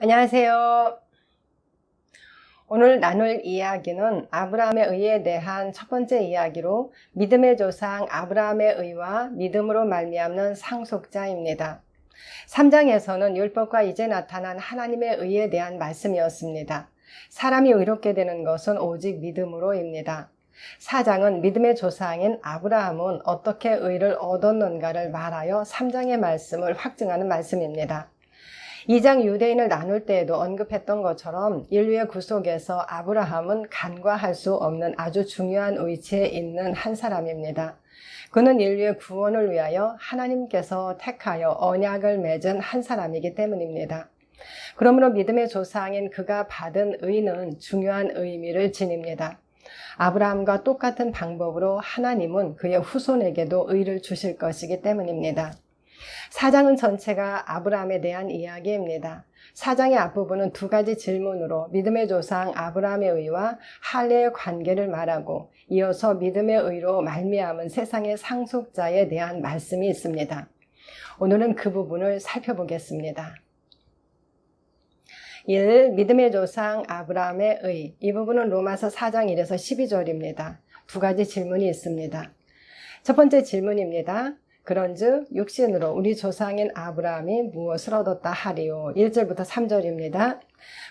안녕하세요. 오늘 나눌 이야기는 아브라함의 의에 대한 첫 번째 이야기로 믿음의 조상 아브라함의 의와 믿음으로 말미암는 상속자입니다. 3장에서는 율법과 이제 나타난 하나님의 의에 대한 말씀이었습니다. 사람이 의롭게 되는 것은 오직 믿음으로입니다. 4장은 믿음의 조상인 아브라함은 어떻게 의를 얻었는가를 말하여 3장의 말씀을 확증하는 말씀입니다. 2장 유대인을 나눌 때에도 언급했던 것처럼 인류의 구속에서 아브라함은 간과할 수 없는 아주 중요한 위치에 있는 한 사람입니다. 그는 인류의 구원을 위하여 하나님께서 택하여 언약을 맺은 한 사람이기 때문입니다. 그러므로 믿음의 조상인 그가 받은 의는 중요한 의미를 지닙니다. 아브라함과 똑같은 방법으로 하나님은 그의 후손에게도 의를 주실 것이기 때문입니다. 사장은 전체가 아브라함에 대한 이야기입니다. 사장의 앞부분은 두 가지 질문으로 믿음의 조상 아브라함의 의와 할례의 관계를 말하고 이어서 믿음의 의로 말미암은 세상의 상속자에 대한 말씀이 있습니다. 오늘은 그 부분을 살펴보겠습니다. 1. 믿음의 조상 아브라함의 의. 이 부분은 로마서 4장 1에서 12절입니다. 두 가지 질문이 있습니다. 첫 번째 질문입니다. 그런즉 육신으로 우리 조상인 아브라함이 무엇을 얻었다 하리요. 1절부터 3절입니다.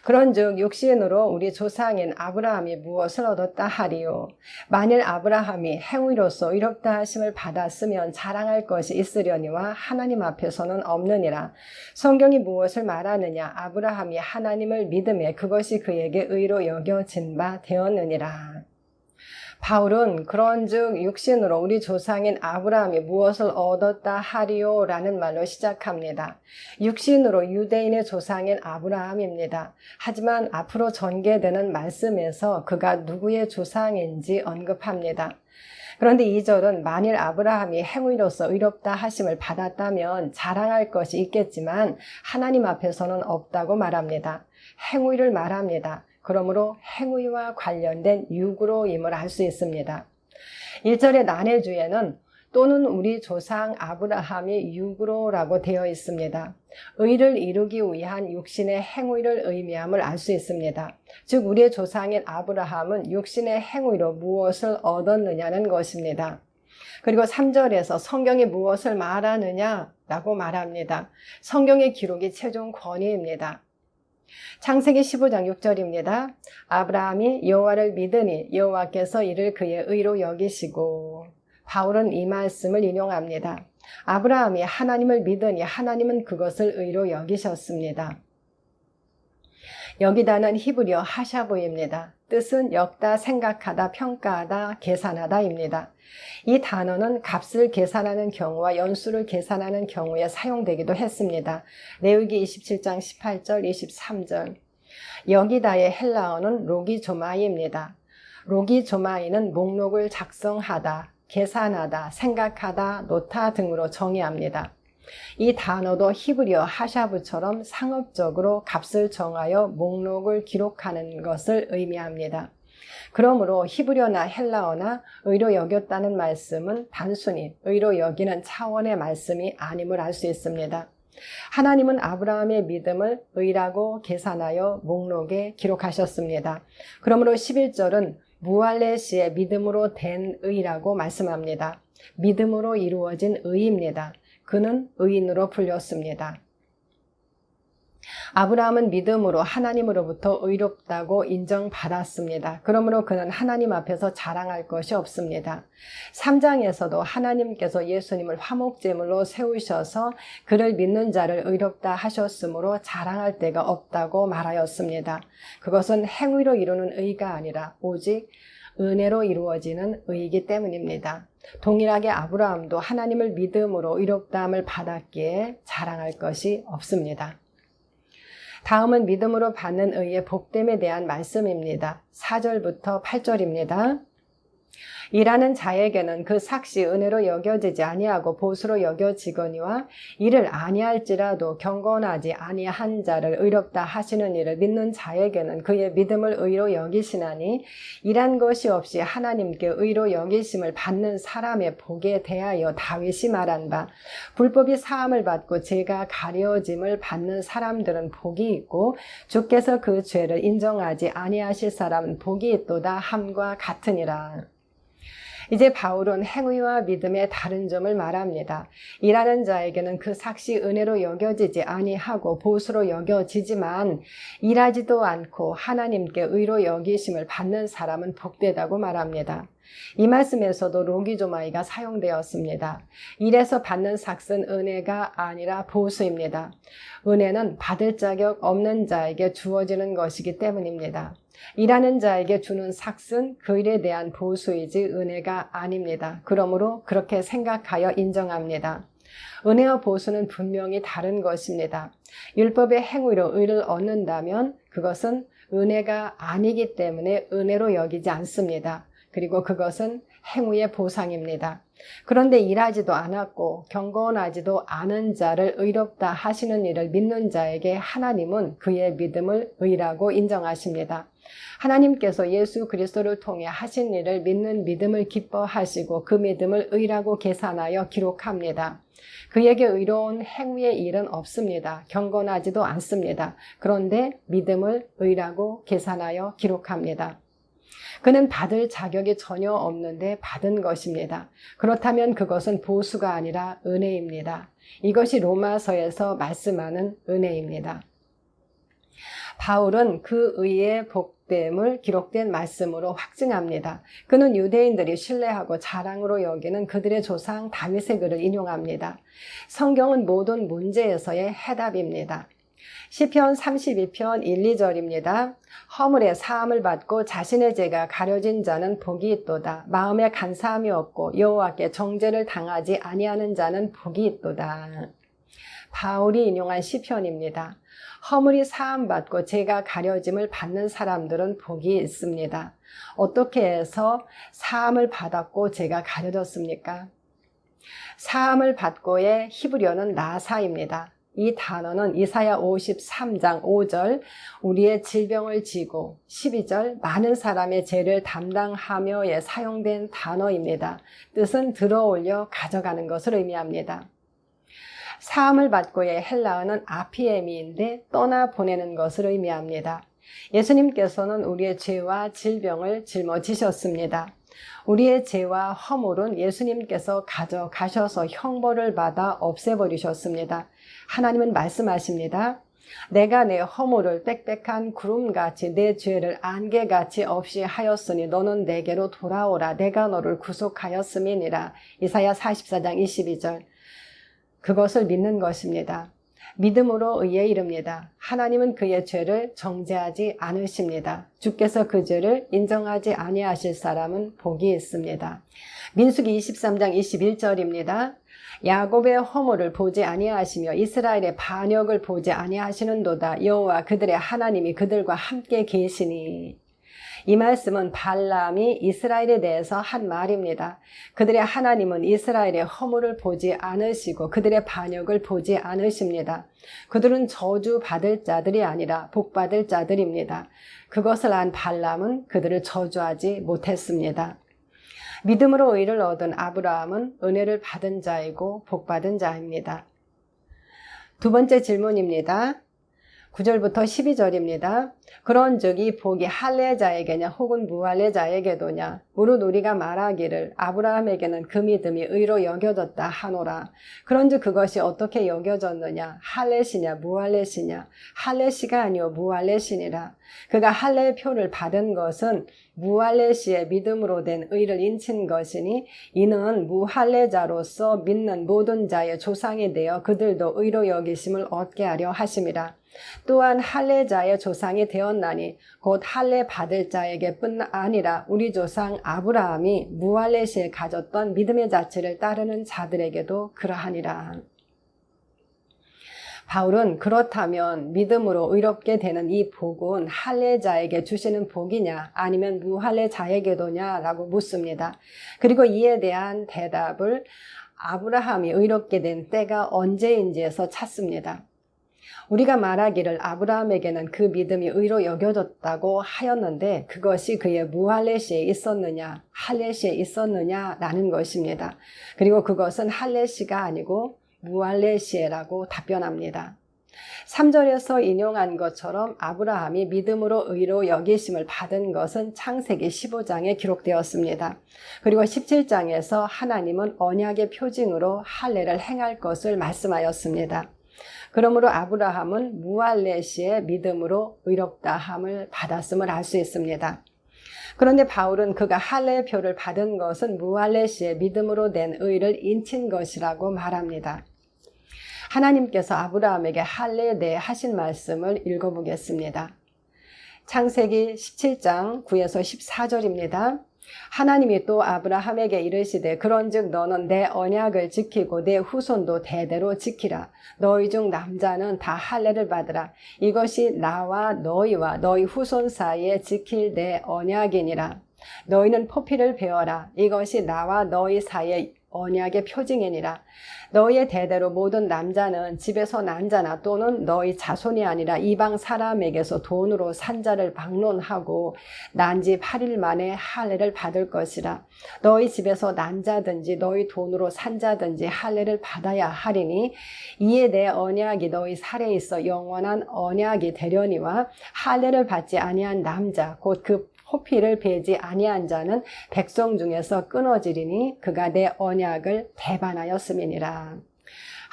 그런즉 육신으로 우리 조상인 아브라함이 무엇을 얻었다 하리요. 만일 아브라함이 행위로서 의롭다 하심을 받았으면 자랑할 것이 있으려니와 하나님 앞에서는 없느니라. 성경이 무엇을 말하느냐? 아브라함이 하나님을 믿음에 그것이 그에게 의로 여겨진 바 되었느니라. 바울은 그런즉 육신으로 우리 조상인 아브라함이 무엇을 얻었다 하리오라는 말로 시작합니다. 육신으로 유대인의 조상인 아브라함입니다. 하지만 앞으로 전개되는 말씀에서 그가 누구의 조상인지 언급합니다. 그런데 이절은 만일 아브라함이 행위로서 의롭다 하심을 받았다면 자랑할 것이 있겠지만 하나님 앞에서는 없다고 말합니다. 행위를 말합니다. 그러므로 행위와 관련된 육으로임을 알 수 있습니다. 1절의 난해 주에는 또는 우리 조상 아브라함이 육으로라고 되어 있습니다. 의를 이루기 위한 육신의 행위를 의미함을 알 수 있습니다. 즉 우리의 조상인 아브라함은 육신의 행위로 무엇을 얻었느냐는 것입니다. 그리고 3절에서 성경이 무엇을 말하느냐라고 말합니다. 성경의 기록이 최종 권위입니다. 창세기 15장 6절입니다. 아브라함이 여호와를 믿으니 여호와께서 이를 그의 의로 여기시고 바울은 이 말씀을 인용합니다. 아브라함이 하나님을 믿으니 하나님은 그것을 의로 여기셨습니다. 여기다는 히브리어 하샤브입니다. 뜻은 역다, 생각하다, 평가하다, 계산하다입니다. 이 단어는 값을 계산하는 경우와 연수를 계산하는 경우에 사용되기도 했습니다. 레위기 27장 18절, 23절. 여기다의 헬라어는 로기조마이입니다. 로기조마이는 목록을 작성하다, 계산하다, 생각하다, 노타 등으로 정의합니다. 이 단어도 히브리어 하샤브처럼 상업적으로 값을 정하여 목록을 기록하는 것을 의미합니다. 그러므로 히브리어나 헬라어나 의로 여겼다는 말씀은 단순히 의로 여기는 차원의 말씀이 아님을 알 수 있습니다. 하나님은 아브라함의 믿음을 의라고 계산하여 목록에 기록하셨습니다. 그러므로 11절은 무할레시의 믿음으로 된 의라고 말씀합니다. 믿음으로 이루어진 의입니다. 그는 의인으로 불렸습니다. 아브라함은 믿음으로 하나님으로부터 의롭다고 인정받았습니다. 그러므로 그는 하나님 앞에서 자랑할 것이 없습니다. 3장에서도 하나님께서 예수님을 화목제물로 세우셔서 그를 믿는 자를 의롭다 하셨으므로 자랑할 데가 없다고 말하였습니다. 그것은 행위로 이루는 의가 아니라 오직 은혜로 이루어지는 의이기 때문입니다. 동일하게 아브라함도 하나님을 믿음으로 의롭다함을 받았기에 자랑할 것이 없습니다. 다음은 믿음으로 받는 의의 복됨에 대한 말씀입니다. 4절부터 8절입니다. 일하는 자에게는 그 삭시 은혜로 여겨지지 아니하고 보수로 여겨지거니와 이를 아니할지라도 경건하지 아니한 자를 의롭다 하시는 이를 믿는 자에게는 그의 믿음을 의로 여기시나니 일한 것이 없이 하나님께 의로 여기심을 받는 사람의 복에 대하여 다윗이 말한 바 불법이 사함을 받고 죄가 가려짐을 받는 사람들은 복이 있고 주께서 그 죄를 인정하지 아니하실 사람은 복이 있도다 함과 같으니라. 이제 바울은 행위와 믿음의 다른 점을 말합니다. 일하는 자에게는 그 삭시 은혜로 여겨지지 아니하고 보수로 여겨지지만 일하지도 않고 하나님께 의로 여기심을 받는 사람은 복되다고 말합니다. 이 말씀에서도 로기조마이가 사용되었습니다. 일에서 받는 삭은 은혜가 아니라 보수입니다. 은혜는 받을 자격 없는 자에게 주어지는 것이기 때문입니다. 일하는 자에게 주는 삭은 그 일에 대한 보수이지 은혜가 아닙니다. 그러므로 그렇게 생각하여 인정합니다. 은혜와 보수는 분명히 다른 것입니다. 율법의 행위로 의를 얻는다면 그것은 은혜가 아니기 때문에 은혜로 여기지 않습니다. 그리고 그것은 행위의 보상입니다. 그런데 일하지도 않았고 경건하지도 않은 자를 의롭다 하시는 일을 믿는 자에게 하나님은 그의 믿음을 의라고 인정하십니다. 하나님께서 예수 그리스도를 통해 하신 일을 믿는 믿음을 기뻐하시고 그 믿음을 의라고 계산하여 기록합니다. 그에게 의로운 행위의 일은 없습니다. 경건하지도 않습니다. 그런데 믿음을 의라고 계산하여 기록합니다. 그는 받을 자격이 전혀 없는데 받은 것입니다. 그렇다면 그것은 보수가 아니라 은혜입니다. 이것이 로마서에서 말씀하는 은혜입니다. 바울은 그 의의 복됨을 기록된 말씀으로 확증합니다. 그는 유대인들이 신뢰하고 자랑으로 여기는 그들의 조상 다윗의 글을 인용합니다. 성경은 모든 문제에서의 해답입니다. 시편 32편 1, 2절입니다. 허물의 사함을 받고 자신의 죄가 가려진 자는 복이 있도다. 마음에 간사함이 없고 여호와께 정죄를 당하지 아니하는 자는 복이 있도다. 바울이 인용한 시편입니다. 허물이 사함받고 죄가 가려짐을 받는 사람들은 복이 있습니다. 어떻게 해서 사함을 받았고 죄가 가려졌습니까? 사함을 받고의 히브리어는 나사입니다. 이 단어는 이사야 53장 5절 우리의 질병을 지고 12절 많은 사람의 죄를 담당하며에 사용된 단어입니다. 뜻은 들어올려 가져가는 것을 의미합니다. 사함을 받고의 헬라어는 아피에미인데 떠나 보내는 것을 의미합니다. 예수님께서는 우리의 죄와 질병을 짊어지셨습니다. 우리의 죄와 허물은 예수님께서 가져가셔서 형벌을 받아 없애버리셨습니다. 하나님은 말씀하십니다. 내가 내 허물을 빽빽한 구름같이 내 죄를 안개같이 없이 하였으니 너는 내게로 돌아오라 내가 너를 구속하였음이니라 이사야 44장 22절 그것을 믿는 것입니다. 믿음으로 의에 이릅니다. 하나님은 그의 죄를 정죄하지 않으십니다. 주께서 그 죄를 인정하지 아니하실 사람은 복이 있습니다. 민수기 23장 21절입니다. 야곱의 허물을 보지 아니하시며 이스라엘의 반역을 보지 아니하시는도다. 여호와 그들의 하나님이 그들과 함께 계시니 이 말씀은 발람이 이스라엘에 대해서 한 말입니다. 그들의 하나님은 이스라엘의 허물을 보지 않으시고 그들의 반역을 보지 않으십니다. 그들은 저주 받을 자들이 아니라 복 받을 자들입니다. 그것을 안 발람은 그들을 저주하지 못했습니다. 믿음으로 의를 얻은 아브라함은 은혜를 받은 자이고 복 받은 자입니다. 두 번째 질문입니다. 9절부터 12절입니다. 그런 적이 복이 할례자에게냐 혹은 무할례자에게도냐 무릇 우리가 말하기를 아브라함에게는 그 믿음이 의로 여겨졌다 하노라. 그런즉 그것이 어떻게 여겨졌느냐 할례시냐 무할례시냐 할례시가 아니요 무할례시니라. 그가 할례의 표를 받은 것은 무할례시의 믿음으로 된 의를 인친 것이니 이는 무할례자로서 믿는 모든 자의 조상이 되어 그들도 의로 여기심을 얻게 하려 하심이라. 또한 할례자의 조상이 되었나니 곧 할례 받을 자에게뿐 아니라 우리 조상 아브라함이 무할례 시에 가졌던 믿음의 자체를 따르는 자들에게도 그러하니라. 바울은 그렇다면 믿음으로 의롭게 되는 이 복은 할례자에게 주시는 복이냐 아니면 무할례자에게도냐라고 묻습니다. 그리고 이에 대한 대답을 아브라함이 의롭게 된 때가 언제인지에서 찾습니다. 우리가 말하기를 아브라함에게는 그 믿음이 의로 여겨졌다고 하였는데 그것이 그의 무할레시에 있었느냐 할레시에 있었느냐라는 것입니다. 그리고 그것은 할레시가 아니고 무할레시에라고 답변합니다. 3절에서 인용한 것처럼 아브라함이 믿음으로 의로 여기심을 받은 것은 창세기 15장에 기록되었습니다. 그리고 17장에서 하나님은 언약의 표징으로 할례를 행할 것을 말씀하였습니다. 그러므로 아브라함은 무할레시의 믿음으로 의롭다함을 받았음을 알 수 있습니다. 그런데 바울은 그가 할례의 표를 받은 것은 무할레시의 믿음으로 낸 의를 인친 것이라고 말합니다. 하나님께서 아브라함에게 할례에 대해 하신 말씀을 읽어보겠습니다. 창세기 17장 9에서 14절입니다. 하나님이 또 아브라함에게 이르시되 그런즉 너는 내 언약을 지키고 내 후손도 대대로 지키라. 너희 중 남자는 다 할례를 받으라. 이것이 나와 너희와 너희 후손 사이에 지킬 내 언약이니라. 너희는 포피를 베어라. 이것이 나와 너희 사이에 언약의 표징이니라. 너희의 대대로 모든 남자는 집에서 난 자나 또는 너희 자손이 아니라 이방 사람에게서 돈으로 산자를 방론하고 난지 8일 만에 할례를 받을 것이라. 너희 집에서 난 자든지 너희 돈으로 산 자든지 할례를 받아야 하리니 이에 내 언약이 너희 살에 있어 영원한 언약이 되려니와 할례를 받지 아니한 남자 곧 그 호피를 베지 아니한 자는 백성 중에서 끊어지리니 그가 내 언약을 배반하였음이니라.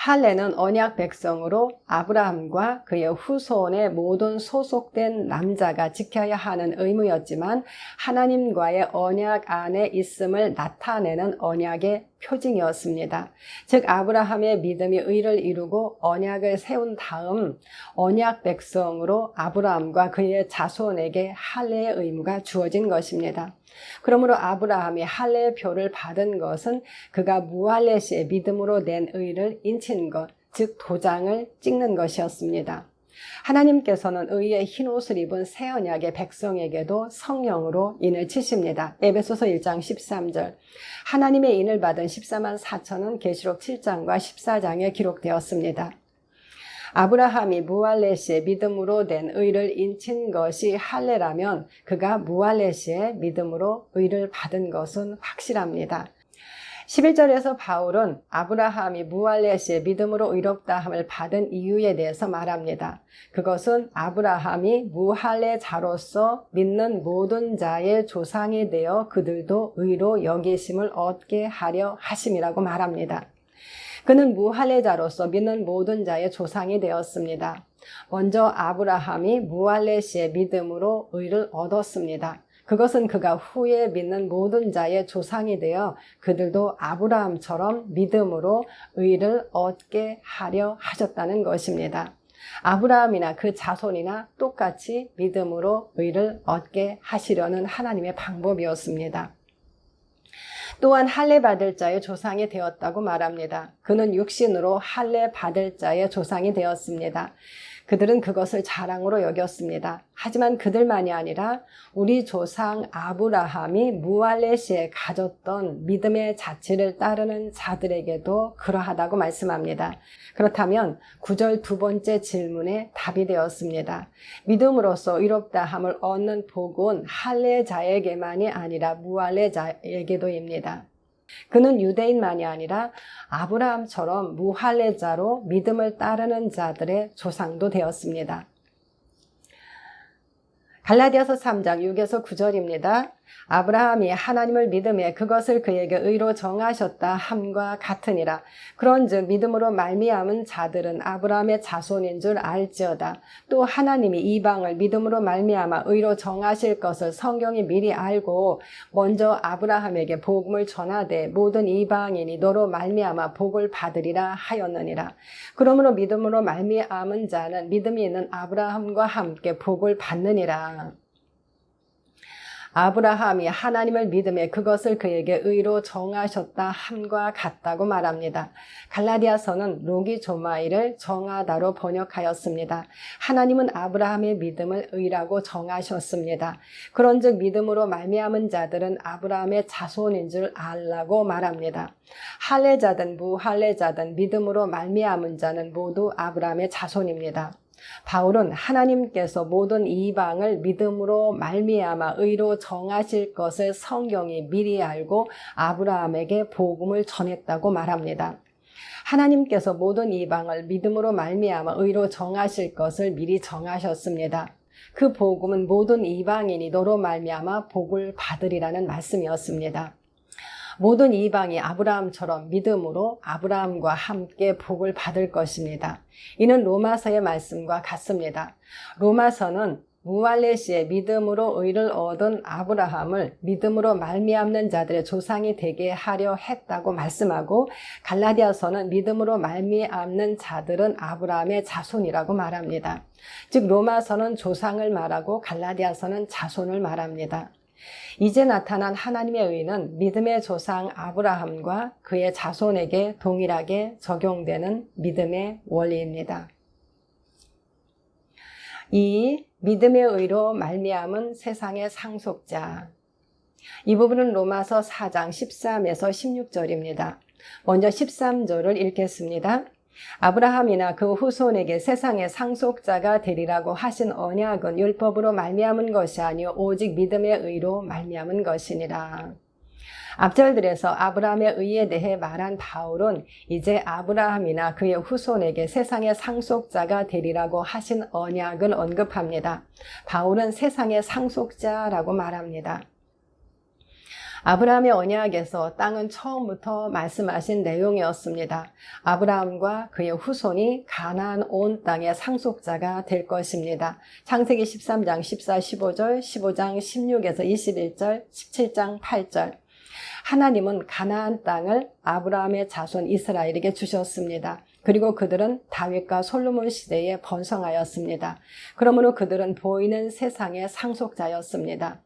할례는 언약 백성으로 아브라함과 그의 후손의 모든 소속된 남자가 지켜야 하는 의무였지만 하나님과의 언약 안에 있음을 나타내는 언약의 표징이었습니다. 즉 아브라함의 믿음이 의를 이루고 언약을 세운 다음 언약 백성으로 아브라함과 그의 자손에게 할례의 의무가 주어진 것입니다. 그러므로 아브라함이 할례의 표를 받은 것은 그가 무할례시의 믿음으로 낸 의를 인친 것, 즉 도장을 찍는 것이었습니다. 하나님께서는 의의 흰 옷을 입은 새 언약의 백성에게도 성령으로 인을 치십니다. 에베소서 1장 13절. 하나님의 인을 받은 14만 4천은 계시록 7장과 14장에 기록되었습니다. 아브라함이 무할레시의 믿음으로 된 의를 인친 것이 할례라면 그가 무할레시의 믿음으로 의를 받은 것은 확실합니다. 11절에서 바울은 아브라함이 무할레시의 믿음으로 의롭다함을 받은 이유에 대해서 말합니다. 그것은 아브라함이 무할레자로서 믿는 모든 자의 조상이 되어 그들도 의로 여기심을 얻게 하려 하심이라고 말합니다. 그는 무할레자로서 믿는 모든 자의 조상이 되었습니다. 먼저 아브라함이 무할레시의 믿음으로 의를 얻었습니다. 그것은 그가 후에 믿는 모든 자의 조상이 되어 그들도 아브라함처럼 믿음으로 의를 얻게 하려 하셨다는 것입니다. 아브라함이나 그 자손이나 똑같이 믿음으로 의를 얻게 하시려는 하나님의 방법이었습니다. 또한 할례 받을 자의 조상이 되었다고 말합니다. 그는 육신으로 할례 받을 자의 조상이 되었습니다. 그들은 그것을 자랑으로 여겼습니다. 하지만 그들만이 아니라 우리 조상 아브라함이 무할레시에 가졌던 믿음의 자취를 따르는 자들에게도 그러하다고 말씀합니다. 그렇다면 구절 두 번째 질문에 답이 되었습니다. 믿음으로써 의롭다함을 얻는 복은 할례자에게만이 아니라 무할례자에게도입니다. 그는 유대인만이 아니라 아브라함처럼 무할례자로 믿음을 따르는 자들의 조상도 되었습니다. 갈라디아서 3장 6에서 9절입니다. 아브라함이 하나님을 믿음에 그것을 그에게 의로 정하셨다 함과 같으니라. 그런즉 믿음으로 말미암은 자들은 아브라함의 자손인 줄 알지어다. 또 하나님이 이방을 믿음으로 말미암아 의로 정하실 것을 성경이 미리 알고 먼저 아브라함에게 복음을 전하되 모든 이방인이 너로 말미암아 복을 받으리라 하였느니라. 그러므로 믿음으로 말미암은 자는 믿음이 있는 아브라함과 함께 복을 받느니라. 아브라함이 하나님을 믿음에 그것을 그에게 의로 정하셨다 함과 같다고 말합니다. 갈라디아서는 로기 조마이를 정하다로 번역하였습니다. 하나님은 아브라함의 믿음을 의라고 정하셨습니다. 그런즉 믿음으로 말미암은 자들은 아브라함의 자손인 줄 알라고 말합니다. 할례자든 무할례자든 믿음으로 말미암은 자는 모두 아브라함의 자손입니다. 바울은 하나님께서 모든 이방을 믿음으로 말미암아 의로 정하실 것을 성경이 미리 알고 아브라함에게 복음을 전했다고 말합니다. 하나님께서 모든 이방을 믿음으로 말미암아 의로 정하실 것을 미리 정하셨습니다. 그 복음은 모든 이방인이 너로 말미암아 복을 받으리라는 말씀이었습니다. 모든 이방이 아브라함처럼 믿음으로 아브라함과 함께 복을 받을 것입니다. 이는 로마서의 말씀과 같습니다. 로마서는 무알레시의 믿음으로 의를 얻은 아브라함을 믿음으로 말미암는 자들의 조상이 되게 하려 했다고 말씀하고 갈라디아서는 믿음으로 말미암는 자들은 아브라함의 자손이라고 말합니다. 즉 로마서는 조상을 말하고 갈라디아서는 자손을 말합니다. 이제 나타난 하나님의 의는 믿음의 조상 아브라함과 그의 자손에게 동일하게 적용되는 믿음의 원리입니다. 이 믿음의 의로 말미암은 세상의 상속자. 이 부분은 로마서 4장 13에서 16절입니다. 먼저 13절을 읽겠습니다. 아브라함이나 그 후손에게 세상의 상속자가 되리라고 하신 언약은 율법으로 말미암은 것이 아니요 오직 믿음의 의로 말미암은 것이니라. 앞절들에서 아브라함의 의에 대해 말한 바울은 이제 아브라함이나 그의 후손에게 세상의 상속자가 되리라고 하신 언약을 언급합니다. 바울은 세상의 상속자라고 말합니다. 아브라함의 언약에서 땅은 처음부터 말씀하신 내용이었습니다. 아브라함과 그의 후손이 가나안 온 땅의 상속자가 될 것입니다. 창세기 13장 14, 15절, 15장 16에서 21절, 17장 8절. 하나님은 가나안 땅을 아브라함의 자손 이스라엘에게 주셨습니다. 그리고 그들은 다윗과 솔로몬 시대에 번성하였습니다. 그러므로 그들은 보이는 세상의 상속자였습니다.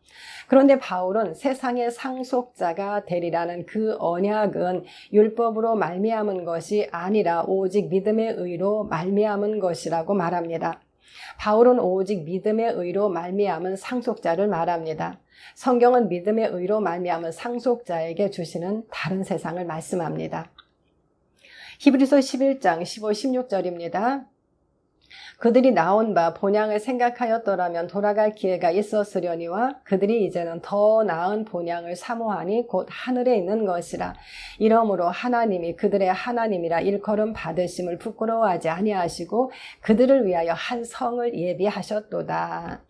그런데 바울은 세상의 상속자가 되리라는 그 언약은 율법으로 말미암은 것이 아니라 오직 믿음의 의로 말미암은 것이라고 말합니다. 바울은 오직 믿음의 의로 말미암은 상속자를 말합니다. 성경은 믿음의 의로 말미암은 상속자에게 주시는 다른 세상을 말씀합니다. 히브리서 11장 15, 16절입니다. 그들이 나온 바 본향을 생각하였더라면 돌아갈 기회가 있었으려니와 그들이 이제는 더 나은 본향을 사모하니 곧 하늘에 있는 것이라. 이러므로 하나님이 그들의 하나님이라 일컬음 받으심을 부끄러워하지 아니하시고 그들을 위하여 한 성을 예비하셨도다.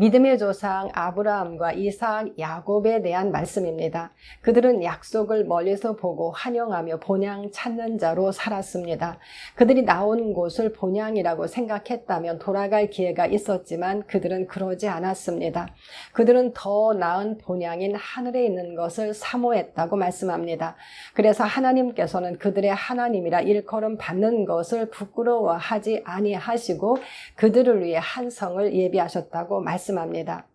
믿음의 조상 아브라함과 이삭, 야곱에 대한 말씀입니다. 그들은 약속을 멀리서 보고 환영하며 본향 찾는 자로 살았습니다. 그들이 나온 곳을 본향이라고 생각했다면 돌아갈 기회가 있었지만 그들은 그러지 않았습니다. 그들은 더 나은 본향인 하늘에 있는 것을 사모했다고 말씀합니다. 그래서 하나님께서는 그들의 하나님이라 일컬음 받는 것을 부끄러워하지 아니하시고 그들을 위해 한 성을 예비하셨다고 말씀합니다. 말씀합니다.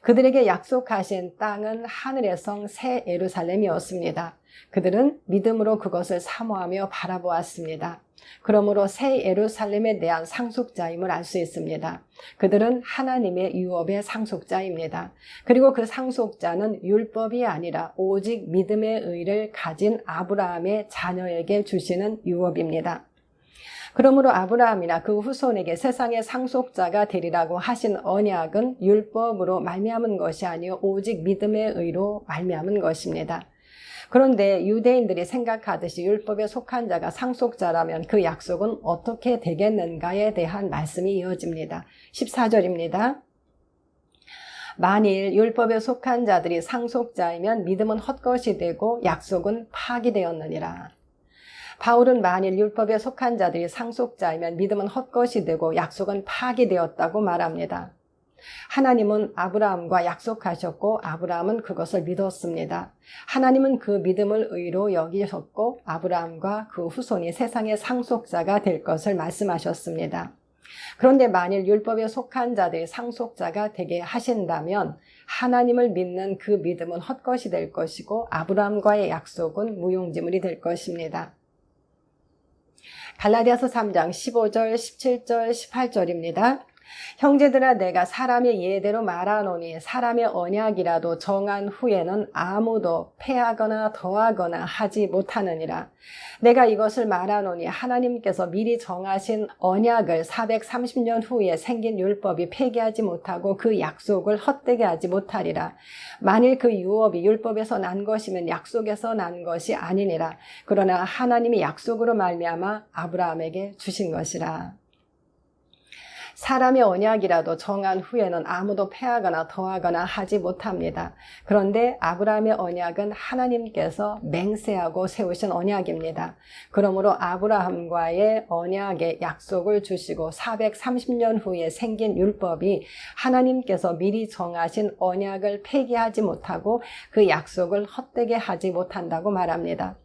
그들에게 약속하신 땅은 하늘의 성 새 예루살렘이었습니다. 그들은 믿음으로 그것을 사모하며 바라보았습니다. 그러므로 새 예루살렘에 대한 상속자임을 알 수 있습니다. 그들은 하나님의 유업의 상속자입니다. 그리고 그 상속자는 율법이 아니라 오직 믿음의 의를 가진 아브라함의 자녀에게 주시는 유업입니다. 그러므로 아브라함이나 그 후손에게 세상의 상속자가 되리라고 하신 언약은 율법으로 말미암은 것이 아니요 오직 믿음의 의로 말미암은 것입니다. 그런데 유대인들이 생각하듯이 율법에 속한 자가 상속자라면 그 약속은 어떻게 되겠는가에 대한 말씀이 이어집니다. 14절입니다. 만일 율법에 속한 자들이 상속자이면 믿음은 헛것이 되고 약속은 파기되었느니라. 바울은 만일 율법에 속한 자들이 상속자이면 믿음은 헛것이 되고 약속은 파기되었다고 말합니다. 하나님은 아브라함과 약속하셨고 아브라함은 그것을 믿었습니다. 하나님은 그 믿음을 의로 여기셨고 아브라함과 그 후손이 세상의 상속자가 될 것을 말씀하셨습니다. 그런데 만일 율법에 속한 자들이 상속자가 되게 하신다면 하나님을 믿는 그 믿음은 헛것이 될 것이고 아브라함과의 약속은 무용지물이 될 것입니다. 갈라디아서 3장 15절, 17절, 18절입니다. 형제들아 내가 사람의 예대로 말하노니 사람의 언약이라도 정한 후에는 아무도 패하거나 더하거나 하지 못하느니라. 내가 이것을 말하노니 하나님께서 미리 정하신 언약을 430년 후에 생긴 율법이 폐기하지 못하고 그 약속을 헛되게 하지 못하리라. 만일 그 유업이 율법에서 난 것이면 약속에서 난 것이 아니니라. 그러나 하나님이 약속으로 말미암아 아브라함에게 주신 것이라. 사람의 언약이라도 정한 후에는 아무도 패하거나 더하거나 하지 못합니다. 그런데 아브라함의 언약은 하나님께서 맹세하고 세우신 언약입니다. 그러므로 아브라함과의 언약의 약속을 주시고 430년 후에 생긴 율법이 하나님께서 미리 정하신 언약을 폐기하지 못하고 그 약속을 헛되게 하지 못한다고 말합니다.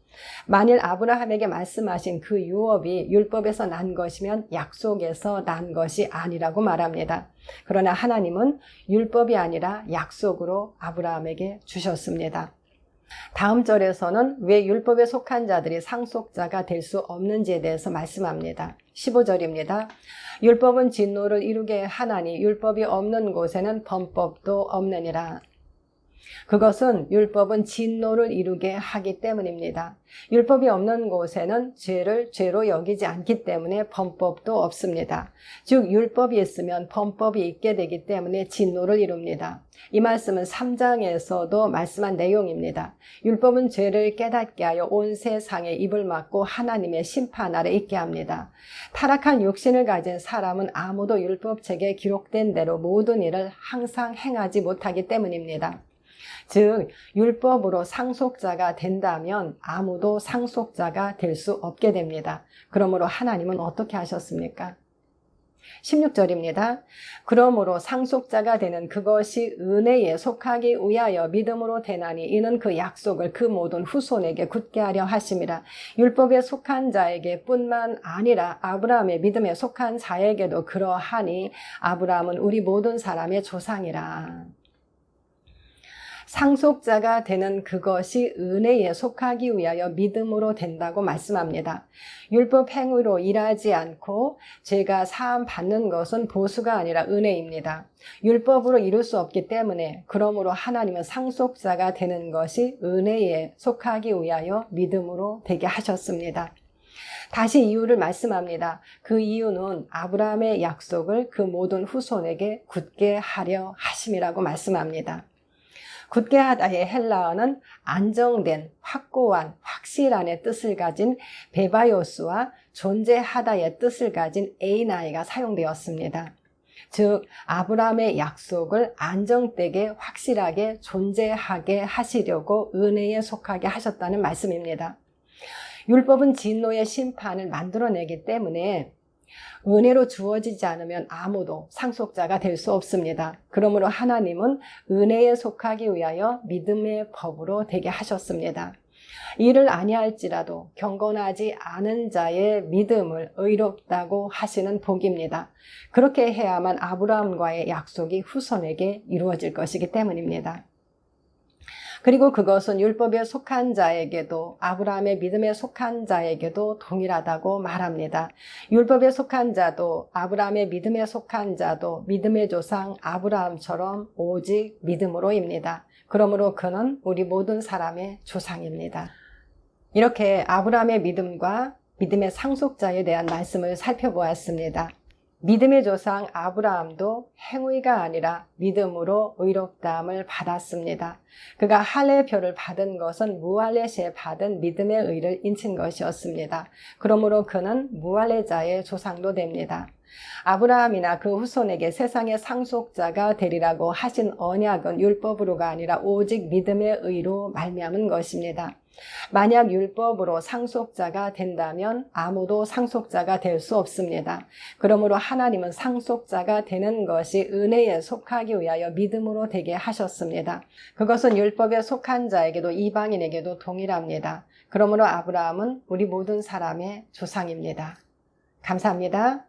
만일 아브라함에게 말씀하신 그 유업이 율법에서 난 것이면 약속에서 난 것이 아니라고 말합니다. 그러나 하나님은 율법이 아니라 약속으로 아브라함에게 주셨습니다. 다음 절에서는 왜 율법에 속한 자들이 상속자가 될 수 없는지에 대해서 말씀합니다. 15절입니다. 율법은 진노를 이루게 하나니 율법이 없는 곳에는 범법도 없느니라. 그것은 율법은 진노를 이루게 하기 때문입니다. 율법이 없는 곳에는 죄를 죄로 여기지 않기 때문에 범법도 없습니다. 즉 율법이 있으면 범법이 있게 되기 때문에 진노를 이룹니다. 이 말씀은 3장에서도 말씀한 내용입니다. 율법은 죄를 깨닫게 하여 온 세상에 입을 막고 하나님의 심판 아래 있게 합니다. 타락한 육신을 가진 사람은 아무도 율법책에 기록된 대로 모든 일을 항상 행하지 못하기 때문입니다. 즉 율법으로 상속자가 된다면 아무도 상속자가 될 수 없게 됩니다. 그러므로 하나님은 어떻게 하셨습니까? 16절입니다. 그러므로 상속자가 되는 그것이 은혜에 속하기 위하여 믿음으로 되나니 이는 그 약속을 그 모든 후손에게 굳게 하려 하심이라. 율법에 속한 자에게 뿐만 아니라 아브라함의 믿음에 속한 자에게도 그러하니 아브라함은 우리 모든 사람의 조상이라. 상속자가 되는 그것이 은혜에 속하기 위하여 믿음으로 된다고 말씀합니다. 율법 행위로 일하지 않고 제가 사함 받는 것은 보수가 아니라 은혜입니다. 율법으로 이룰 수 없기 때문에 그러므로 하나님은 상속자가 되는 것이 은혜에 속하기 위하여 믿음으로 되게 하셨습니다. 다시 이유를 말씀합니다. 그 이유는 아브라함의 약속을 그 모든 후손에게 굳게 하려 하심이라고 말씀합니다. 굳게 하다의 헬라어는 안정된, 확고한, 확실한의 뜻을 가진 베바이오스와 존재하다의 뜻을 가진 에이나이가 사용되었습니다. 즉 아브라함의 약속을 안정되게 확실하게 존재하게 하시려고 은혜에 속하게 하셨다는 말씀입니다. 율법은 진노의 심판을 만들어내기 때문에 은혜로 주어지지 않으면 아무도 상속자가 될 수 없습니다. 그러므로 하나님은 은혜에 속하기 위하여 믿음의 법으로 되게 하셨습니다. 이를 아니할지라도 경건하지 않은 자의 믿음을 의롭다고 하시는 복입니다. 그렇게 해야만 아브라함과의 약속이 후손에게 이루어질 것이기 때문입니다. 그리고 그것은 율법에 속한 자에게도 아브라함의 믿음에 속한 자에게도 동일하다고 말합니다. 율법에 속한 자도 아브라함의 믿음에 속한 자도 믿음의 조상 아브라함처럼 오직 믿음으로입니다. 그러므로 그는 우리 모든 사람의 조상입니다. 이렇게 아브라함의 믿음과 믿음의 상속자에 대한 말씀을 살펴보았습니다. 믿음의 조상 아브라함도 행위가 아니라 믿음으로 의롭다함을 받았습니다. 그가 할례 표를 받은 것은 무할례시에 받은 믿음의 의를 인친 것이었습니다. 그러므로 그는 무할례자의 조상도 됩니다. 아브라함이나 그 후손에게 세상의 상속자가 되리라고 하신 언약은 율법으로가 아니라 오직 믿음의 의로 말미암은 것입니다. 만약 율법으로 상속자가 된다면 아무도 상속자가 될 수 없습니다. 그러므로 하나님은 상속자가 되는 것이 은혜에 속하기 위하여 믿음으로 되게 하셨습니다. 그것은 율법에 속한 자에게도 이방인에게도 동일합니다. 그러므로 아브라함은 우리 모든 사람의 조상입니다. 감사합니다.